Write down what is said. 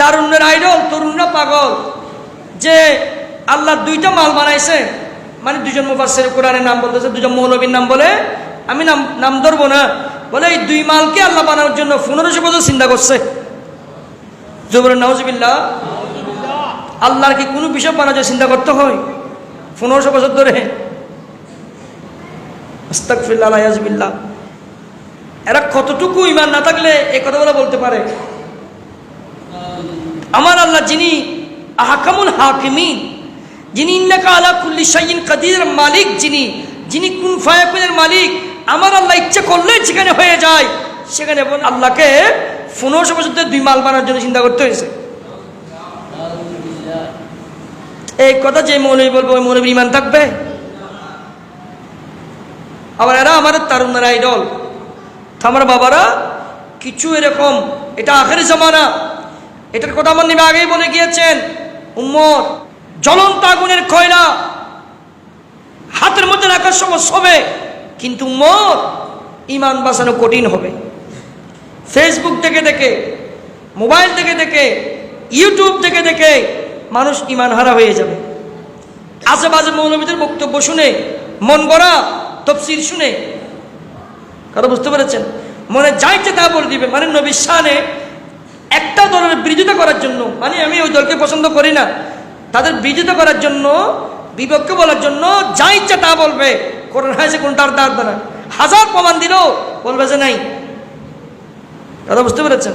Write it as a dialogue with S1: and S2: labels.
S1: তারুণ্যের আইডল, তরুণরা পাগল। যে আল্লাহ দুইটা মাল বানাইছে মানে দুজন মুফাসের কোরআনের নাম বলতেছে দুজন মৌলবীর নাম বলে, আমি নাম নাম ধরবো না, বলে এই দুই মালকে আল্লাহ বানানোর জন্য পনেরোশো বছর চিন্তা করছে। জবর নওয়াজবিল্লা আল্লাহর কি কোনো বিষয় বানার চিন্তা করতে হয়? পনেরোশো বছর ধরে। আস্তাকফিল্লাহ আয়াজবিল্লাহ এরা কতটুকু ইমান না থাকলে এ কথাগুলো বলতে পারে? আমার আল্লাহ যিনি আহকামুল হাকিমিন, যিনি ইন্নাকা আলা কুল্লি শাইইন কাদির মালিক, যিনি যিনি কুন ফায়াকুনের মালিক, আমার আল্লাহ ইচ্ছে করলে যেখানে হয়ে যায়। সেখানে আল্লাহকে পনেরোশো বছর দুই মাল বানার জন্য চিন্তা করতে হয়েছে। এই কথা যে মৌলবী বলব, ওই মৌলবীর ইমান থাকবে। আবার এরা আমাদের তারুণের আইডল আমার বাবারা কিছু এরকম, এটা আখের জমানা। এটার কথা আমার নিবে আগেই বলে গিয়েছেন উম্মর জ্বলন্ত আগুনের কয়লা হাতের মধ্যে রাখার সময় হবে কিন্তু উম্মর ইমান বাঁচানো কঠিন হবে। ফেসবুক থেকে দেখে, মোবাইল থেকে দেখে ইউটিউব থেকে দেখে মানুষ ইমান হারা হয়ে যাবে। আশেপাশে মৌলবীদের বক্তব্য শুনে, মন গড়া তফসির শুনে, কথা বুঝতে পেরেছেন? মনে যাইছে তা বলে দিবে। মানে নবী শানে বিরোধিতা করার জন্য মানে আমি ওই দলকে পছন্দ করি না, তাদের বিরোধিতা করার জন্য, বিপক্ষে বলার জন্য যা ইচ্ছা তা বলবে। করোনা হয়েছে কোনটার তার দ্বারা হাজার প্রমাণ দিলেও বলবে যে নাই। দাদা বুঝতে পেরেছেন?